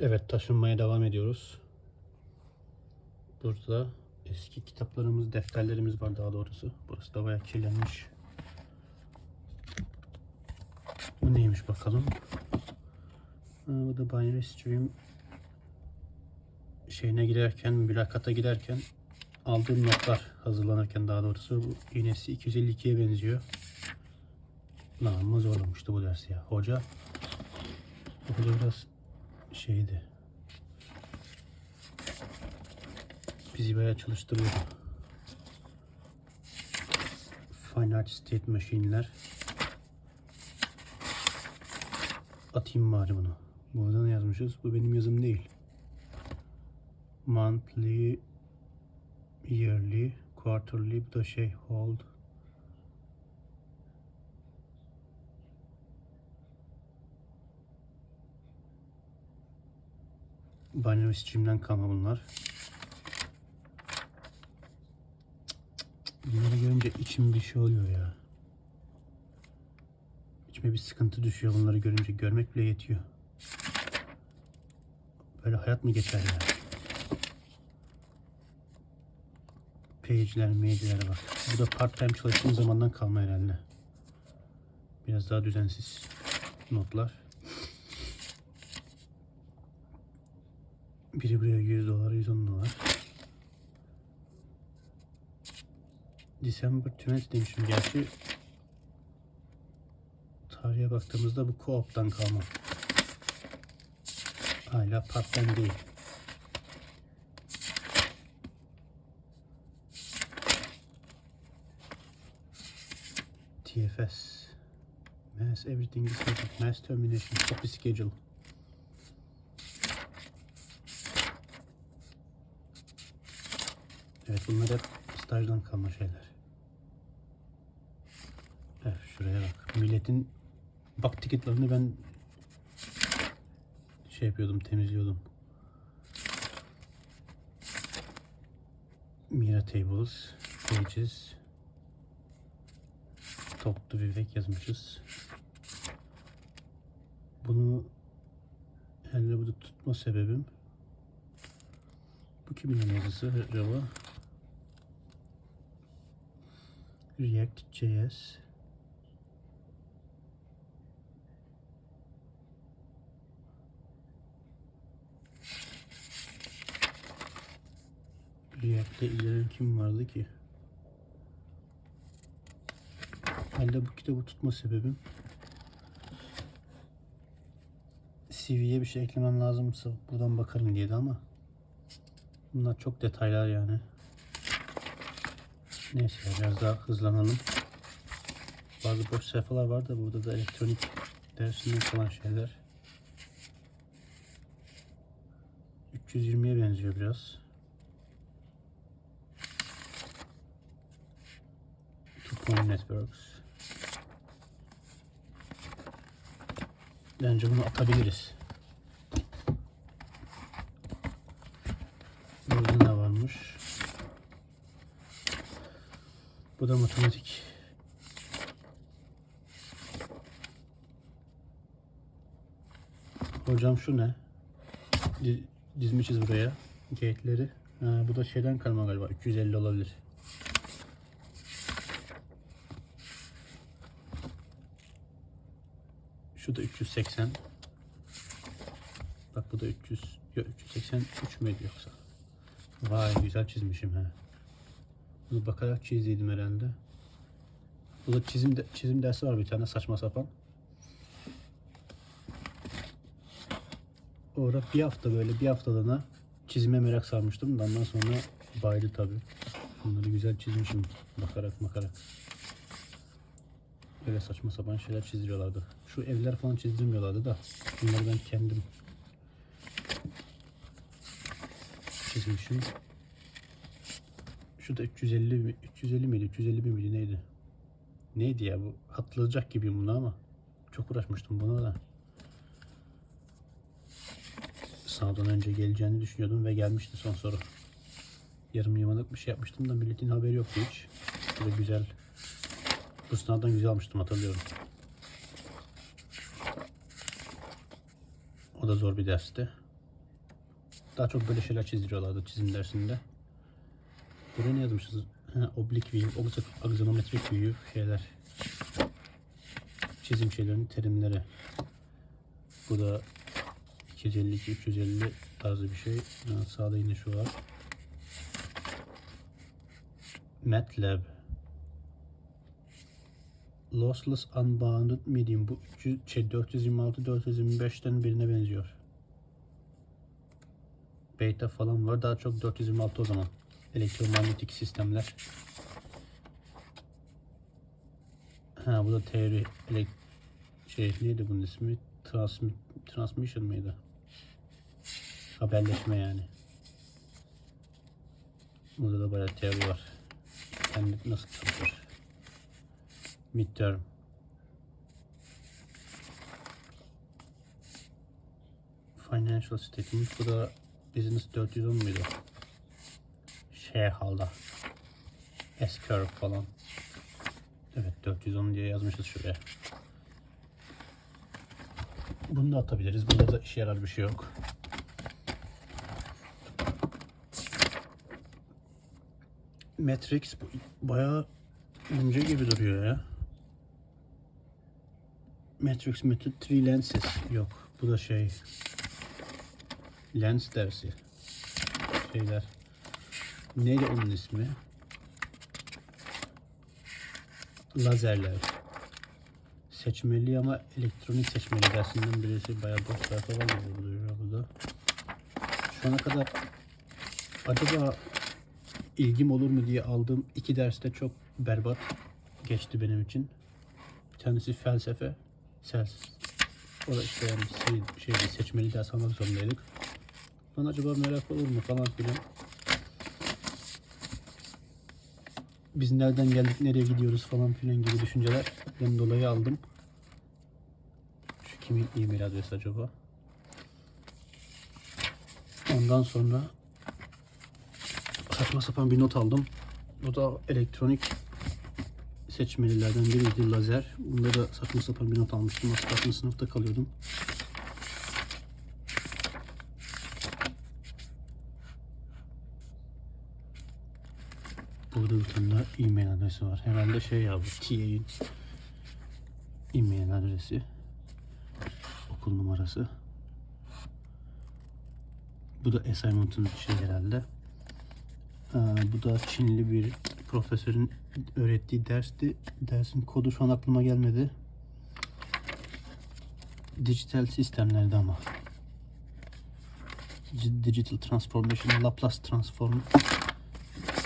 Evet taşınmaya devam ediyoruz. Burada eski kitaplarımız, defterlerimiz var daha doğrusu. Burası da bayağı kirlenmiş. Bu neymiş bakalım. Ha, Bu da Binary Stream şeyine giderken, mülakata giderken aldığım notlar hazırlanırken daha doğrusu bu iğnesi 252'ye benziyor. Lan zorlamıştı bu ders ya. Hoca Hoca biraz şeydi. Bizi bayağı çalıştırıyordu. Fine Art State Machine'ler. Atayım bari bunu. Burada ne yazmışız? Bu benim yazım değil. Monthly, yearly, quarterly, bu da şey hold. Binary Stream'den kalma bunlar. Bunları görünce içim bir şey oluyor ya. İçime bir sıkıntı düşüyor bunları görünce. Görmek bile yetiyor. Böyle hayat mı geçer ya? Page'ler, mail'lere bak. Bu da part time çalıştığım zamandan kalma herhalde. Biraz daha düzensiz notlar. Biri buraya 100 dolar, 110 dolar. December 20 demişim gerçi. Tarihe baktığımızda bu co-op'tan kalma. Hala part-time değil. TFS. Mass everything is. Mass termination. Copy schedule. Evet bunlar hep stajdan kalma şeyler. Evet şuraya bak. Milletin bak tiketlerini ben şey yapıyordum temizliyordum. Mira tables, pages, talk to Vivek yazmışız. Bunu elle burada tutma sebebim bu kimin yazısı? Java React.js React'te ilgilenen kim vardı ki? Elde bu kitabı tutma sebebim CV'ye bir şey eklemem lazımsa buradan bakarım diyedi ama bunlar çok detaylar yani. Neyse biraz daha hızlanalım. Bazı boş sayfalar var da burada da elektronik dersinden kalan şeyler. 320'ye benziyor biraz. Point Networks. Bence bunu atabiliriz. Burada ne varmış? Bu da matematik. Hocam şu ne? Di- Dizmişiz buraya gate'leri. Ha, bu da şeyden kalma galiba. 350 olabilir. Şu da 380. Bak bu da 300. Yok 383 müydü yoksa? Vay güzel çizmişim ha. Bunu bakarak çizdiydim herhalde. Burada çizim de, çizim dersi var bir tane saçma sapan. Orada bir hafta böyle bir haftalığına çizime merak sarmıştım. da Ondan sonra baydı tabi. Bunları güzel çizmişim bakarak bakarak. Böyle saçma sapan şeyler çizdiriyorlardı. Şu evler falan çizdirmiyorlardı da. Bunları ben kendim çizmişim. Şu da 350 mi- 350 miydi? 351 miydi neydi? Neydi ya bu? Hatırlayacak gibiyim bunu ama çok uğraşmıştım buna da. Sınavdan önce geleceğini düşünüyordum ve gelmişti son soru. Yarım yamalak bir şey yapmıştım da milletin haberi yoktu hiç. Bu da güzel. Bu sınavdan güzel almıştım hatırlıyorum. O da zor bir dersti. Daha çok böyle şeyler çizdiriyorlardı çizim dersinde. Buraya ne yazmışız? Ha, oblique view, axonometric view şeyler. Çizim şeylerinin terimleri. Bu da 252 350 tarzı bir şey. Ha, sağda yine şu var. MATLAB. Lossless Unbounded Medium. Bu 300, şey, 426 425'ten birine benziyor. Beta falan var. Daha çok 426 o zaman. Elektromanyetik sistemler. Ha bu da teori. Elek şey neydi bunun ismi? Transmit, transmission mıydı? Haberleşme yani. Burada da bayağı teori var. Kendi nasıl çalışır? Midterm. Financial statement. Bu da Business 410 muydu? Shareholder. S-curve falan. Evet 410 diye yazmışız şuraya. Bunu da atabiliriz. Bunda da işe yarar bir şey yok. Matrix bayağı ince gibi duruyor ya. Matrix Method 3 Lenses. Yok. Bu da şey. Lens dersi. Şeyler. Neydi onun ismi? Lazerler. Seçmeli ama elektronik seçmeli dersinden birisi bayağı boş sayfa var duruyor burada. Şu ana kadar acaba ilgim olur mu diye aldığım iki derste çok berbat geçti benim için. Bir tanesi felsefe. Sels. O da işte yani şey, şeydi, seçmeli ders almak zorundaydık. Lan acaba merak olur mu falan filan. Biz nereden geldik, nereye gidiyoruz falan filan gibi düşüncelerden dolayı aldım. Şu kimin e-mail adresi acaba? Ondan sonra saçma sapan bir not aldım. Bu da elektronik seçmelilerden biriydi lazer. Bunda da saçma sapan bir not almıştım. Kalsın sınıfta kalıyordum. Burada bir tane daha e-mail adresi var. Herhalde şey ya bu TA'in e-mail adresi. Okul numarası. Bu da assignment'ın şey herhalde. Ee, bu da Çinli bir profesörün öğrettiği dersti. Dersin kodu şu an aklıma gelmedi. Dijital sistemlerde ama. Dig- Digital Transformation, Laplace Transform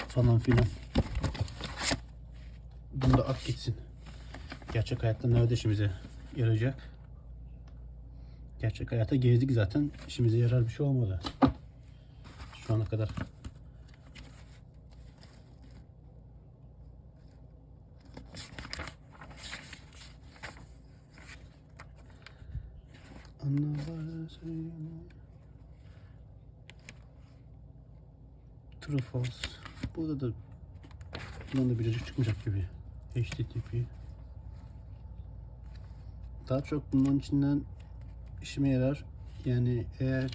falan filan. Bunu da at gitsin. Gerçek hayatta nerede işimize yarayacak? Gerçek hayata gezdik zaten. İşimize yarar bir şey olmadı. Şu ana kadar. True false. Burada da bundan da biricik çıkmayacak gibi. HTTP. Daha çok bunun içinden işime yarar. Yani eğer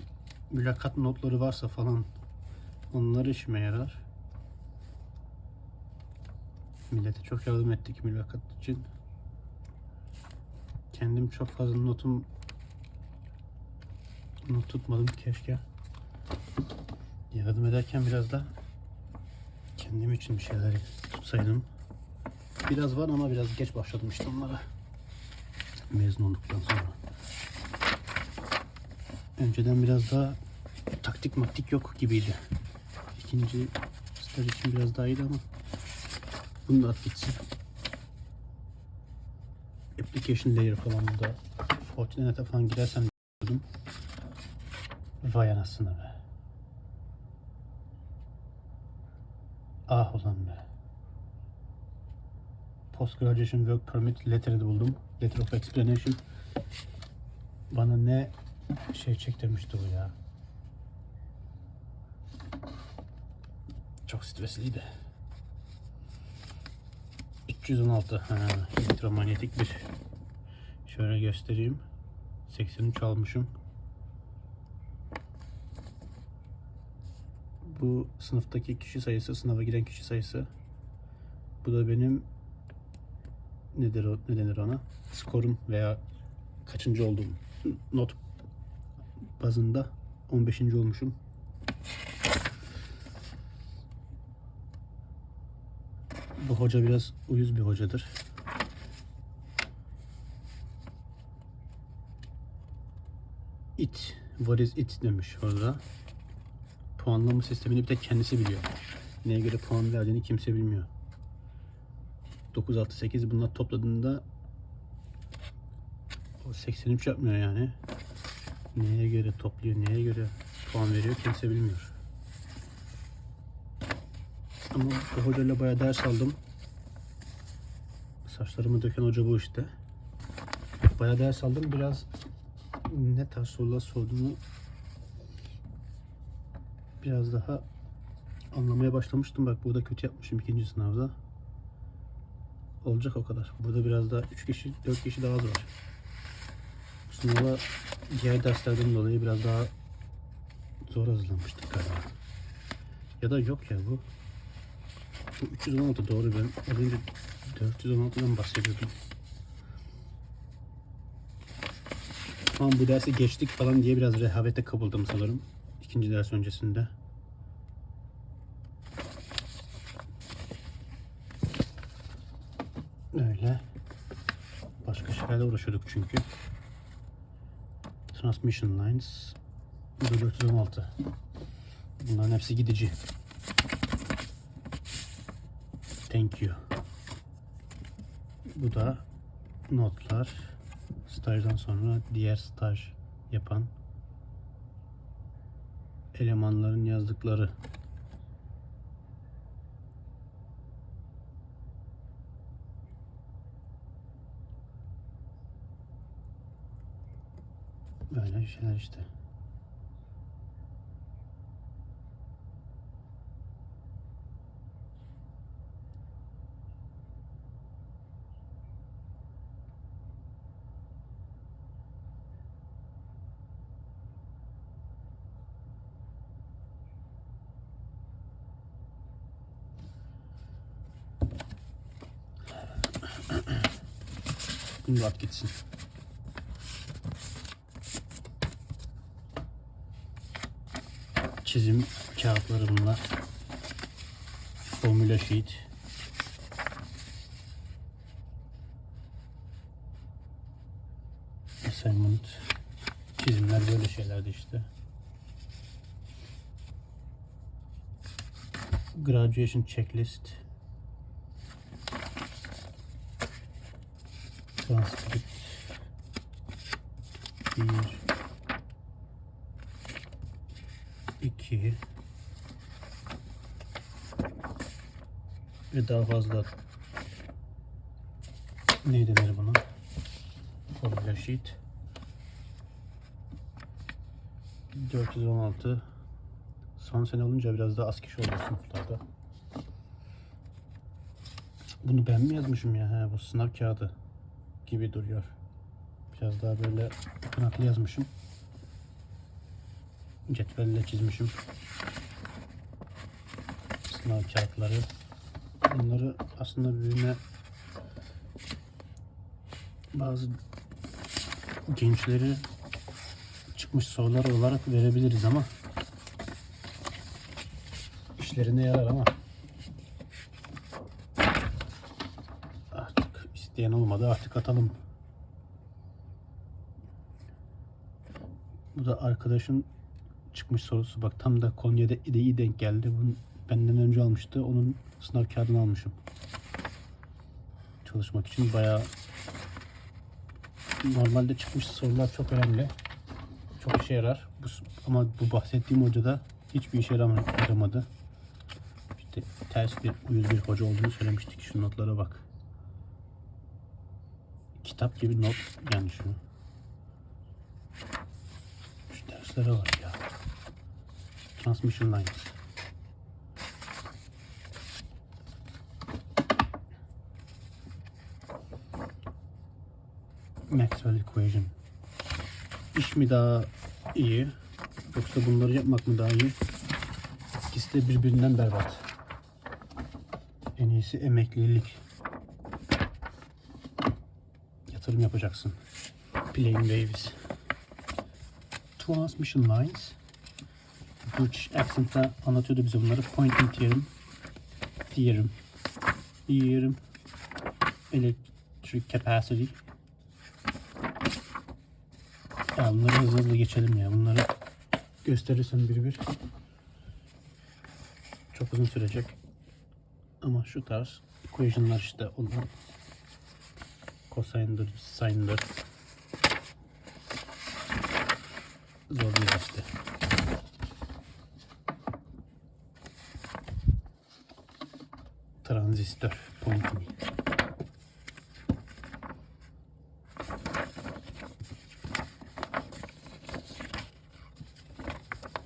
mülakat notları varsa falan onlar işime yarar. Millete çok yardım ettik mülakat için. Kendim çok fazla notum not tutmadım keşke. Yardım ederken biraz da kendim için bir şeyler tutsaydım. Biraz var ama biraz geç başladım işte onlara. Mezun olduktan sonra. Önceden biraz daha taktik maktik yok gibiydi. İkinci staj için biraz daha iyiydi ama bunu da at gitsin. Application layer falan burada. Fortinet'e falan girersem diyordum. Vay anasını be. Ah ulan be. Post graduation work permit letter'ı buldum. Letter of explanation. Bana ne şey çektirmişti bu ya. Çok stresliydi. 316 ha, elektromanyetik bir şöyle göstereyim 83 almışım Bu sınıftaki kişi sayısı, sınava giren kişi sayısı. Bu da benim nedir o, ne denir ona? Skorum veya kaçıncı olduğum not bazında 15. olmuşum. Bu hoca biraz uyuz bir hocadır. It, what is it demiş orada. Puanlama sistemini bir tek kendisi biliyor. Neye göre puan verdiğini kimse bilmiyor. 9, 6, 8 bunlar topladığında o 83 yapmıyor yani. Neye göre topluyor, neye göre puan veriyor kimse bilmiyor. Ama bu hocayla bayağı ders aldım. Saçlarımı döken hoca bu işte. Bayağı ders aldım. Biraz ne tarz sorular sorduğunu biraz daha anlamaya başlamıştım. Bak burada kötü yapmışım ikinci sınavda. Olacak o kadar. Burada biraz daha 3 kişi, 4 kişi daha az var. Sınava diğer derslerden dolayı biraz daha zor hazırlanmıştık galiba. Ya da yok ya bu. Bu 316 doğru ben az önce 416'dan bahsediyordum. Tamam bu dersi geçtik falan diye biraz rehavete kapıldım sanırım. ikinci ders öncesinde. Uğraşıyorduk çünkü. Transmission lines. Da 416. Bunların hepsi gidici. Thank you. Bu da notlar. Stajdan sonra diğer staj yapan elemanların yazdıkları. Böyle şeyler işte. Bunu at gitsin. Çizim kağıtları. Formula sheet. Assignment. Çizimler böyle şeylerdi işte. Graduation checklist. Transkript. Bir. iki ve daha fazla ne denir buna? Formula sheet 416 son sene olunca biraz daha az kişi oldu sınıflarda. Bunu ben mi yazmışım ya? He, bu sınav kağıdı gibi duruyor. Biraz daha böyle okunaklı yazmışım. Cetvelle çizmişim. Sınav kağıtları. Bunları aslında birbirine bazı gençleri çıkmış sorular olarak verebiliriz ama işlerine yarar ama artık isteyen olmadı artık atalım. Bu da arkadaşın çıkmış sorusu. Bak tam da Konya'da iyi denk geldi. Bunu benden önce almıştı. Onun sınav kağıdını almışım. Çalışmak için bayağı normalde çıkmış sorular çok önemli. Çok işe yarar. Bu, ama bu bahsettiğim hoca da hiçbir işe yarama- yaramadı. İşte ters bir uyuz bir hoca olduğunu söylemiştik. Şu notlara bak. Kitap gibi not yani şu. Şu derslere bak ya. Transmission lines. Maxwell equation. İş mi daha iyi yoksa bunları yapmak mı daha iyi? İkisi de birbirinden berbat. En iyisi emeklilik. Yatırım yapacaksın. Plain Waves. Transmission Lines. British accent'ta anlatıyordu bize bunları. Pointing Theorem. Theorem. Theorem. Electric Capacity. Ya bunları hızlı hızlı geçelim ya. Bunları gösterirsem bir bir. Çok uzun sürecek. Ama şu tarz equation'lar işte onlar cosine'dır, sine'dır. Zor değil işte. Transistör pointing.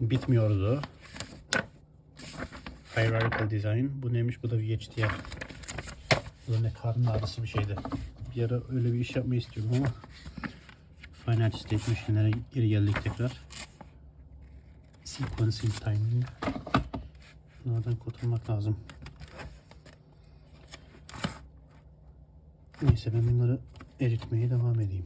Bitmiyordu. Hierarchical Design. Bu neymiş? Bu da VHDL. Bu ne karın ağrısı bir şeydi. Bir ara öyle bir iş yapmayı istiyorum ama Final State Machine'lere geri geldik tekrar. Sequencing Timing. Bunlardan kurtulmak lazım. Neyse ben bunları eritmeye devam edeyim.